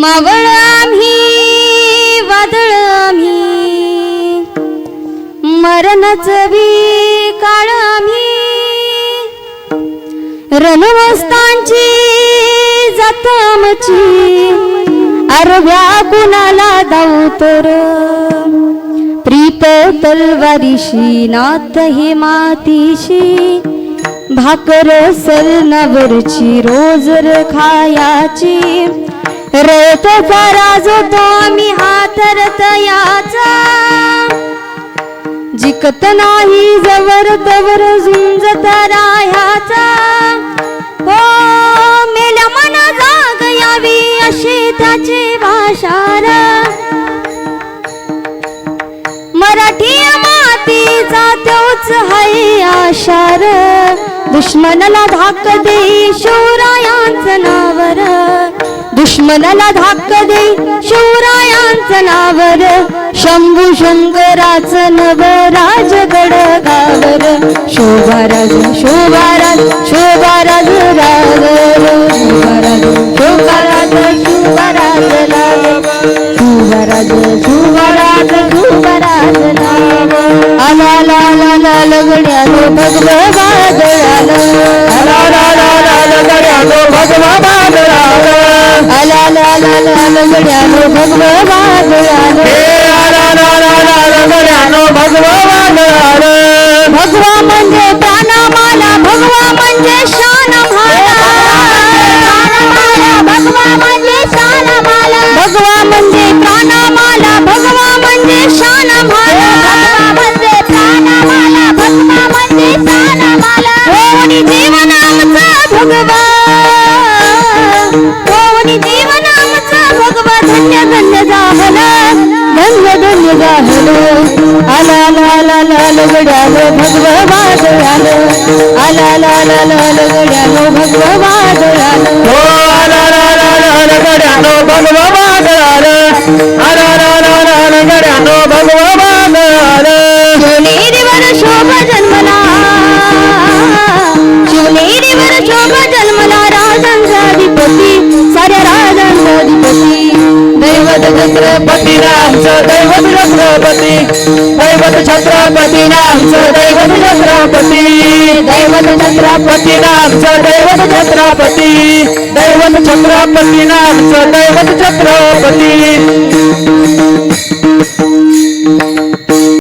मावळ आम्ही वादळ आम्ही. मरणाचं बी काळ आम्ही. रणवस्तांची जात आमची. अरव्या कुणाला धावू तर. प्रीत तलवारीशी नात हे मातीशी. भाकर सलनावरची रोज खायाची खायाची रयतोचा राजवतो आम्ही हातरत याचा. जिकत नाही जवर तवर झुंजत राह्याचा. हो मेल्या मना जाग यावी अशी त्याची भाषारा. मराठी मातीचा तोच हाय आशार. दुश्मनाला धाक दे शिवरायांचं नावर. मनाला धाक दे शिवरायांचं नावर शंभू शंकराच नव राजगड गावर शोभाराज शोभाराज शोभाराज रागर शोभाराज शोभाराज शोभाराज लाग शुभराज शुभराज शुभराज नाम आला ला ला ला लगड्यालो भगव वादळाल भगव हे आला ला ला ला लगड्यालो भगवा म्हणजे प्राणामाला भगवा म्हणजे शान भगवा म्हणजे शानमाला. भगवा म्हणजे भगवा म्हणजे शान म्हणजे भगवा म्हणजे शानमाला. कोणी जीवन आमचा भगवा कोणी जीवन भगवा धन्य धन्य जाहला धन्य धन्य जाहलो आला ला ला ला लगड्यालो वाद वादळालो आला ला ला ला लगड्यालो भगवा वाद हो छत्रपती नामचं दैवत छत्रपती दैवत छत्रपती नामचं दैवत छत्रपती दैवत छत्रपती नामचं दैवत छत्रपती। दैवत छत्रपती दैवत छत्रपती।